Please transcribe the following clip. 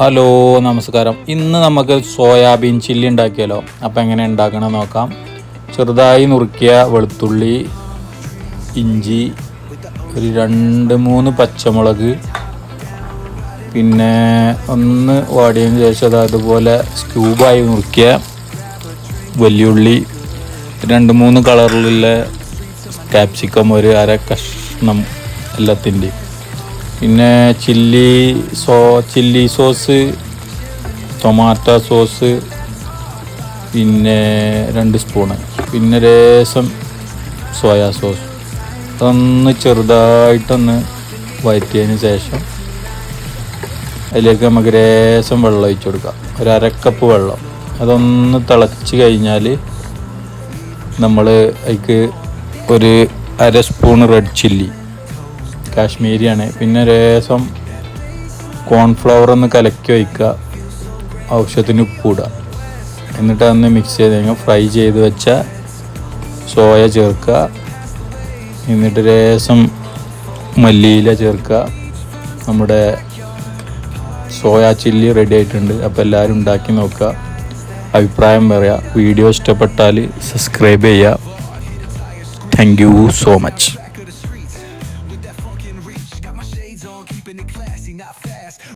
Hello നമസ്കാരം. ഇന്ന് നമുക്ക് സോയാബീൻ ചില്ലി ഉണ്ടാക്കിയാലോ? അപ്പം എങ്ങനെ ഉണ്ടാക്കണം നോക്കാം. ചെറുതായി നുറുക്കിയ വെളുത്തുള്ളി ഇഞ്ചി ഒരു രണ്ട് മൂന്ന് പച്ചമുളക് പിന്നെ ഒന്ന് വാടിയതിന് ശേഷം അത് അതുപോലെ സ്ക്യൂബായി നുറുക്കിയ വലിയുള്ളി രണ്ട് മൂന്ന് കളറിലുള്ള ക്യാപ്സിക്കം ഒരു അര കഷ്ണം എല്ലാത്തിന്റെയും. പിന്നെ chilli so chilli sauce tomato sauce പിന്നെ രണ്ട് സ്പൂണ്. പിന്നെ രേസം സോയാ സോസ്. അതൊന്ന് ചെറുതായിട്ടൊന്ന് വഴറ്റിയതിന് ശേഷം അതിലേക്ക് നമുക്ക് രേസം വെള്ളം ഒഴിച്ചു കൊടുക്കാം. ഒരു അരക്കപ്പ് വെള്ളം. അതൊന്ന് തിളച്ച് കഴിഞ്ഞാൽ നമ്മൾ അതിക്ക് ഒരു അര സ്പൂൺ റെഡ് ചില്ലി കാശ്മീരിയാണ്. പിന്നെ രസം കോൺഫ്ലവർ ഒന്ന് കലക്കി വയ്ക്കുക ആവശ്യത്തിന് ഉപ്പിടുക എന്നിട്ട് അതൊന്ന് മിക്സ് ചെയ്ത് കഴിഞ്ഞാൽ ഫ്രൈ ചെയ്ത് വെച്ച സോയ ചേർക്കുക. എന്നിട്ട് രസം മല്ലിയില ചേർക്കുക. നമ്മുടെ സോയ ചില്ലി റെഡി ആയിട്ടുണ്ട്. അപ്പോൾ എല്ലാവരും ഉണ്ടാക്കി നോക്കുക. അഭിപ്രായം പറയുക വീഡിയോ ഇഷ്ടപ്പെട്ടാൽ സബ്സ്ക്രൈബ് ചെയ്യുക. Thank you so much my shades on, keeping it classy, not fast.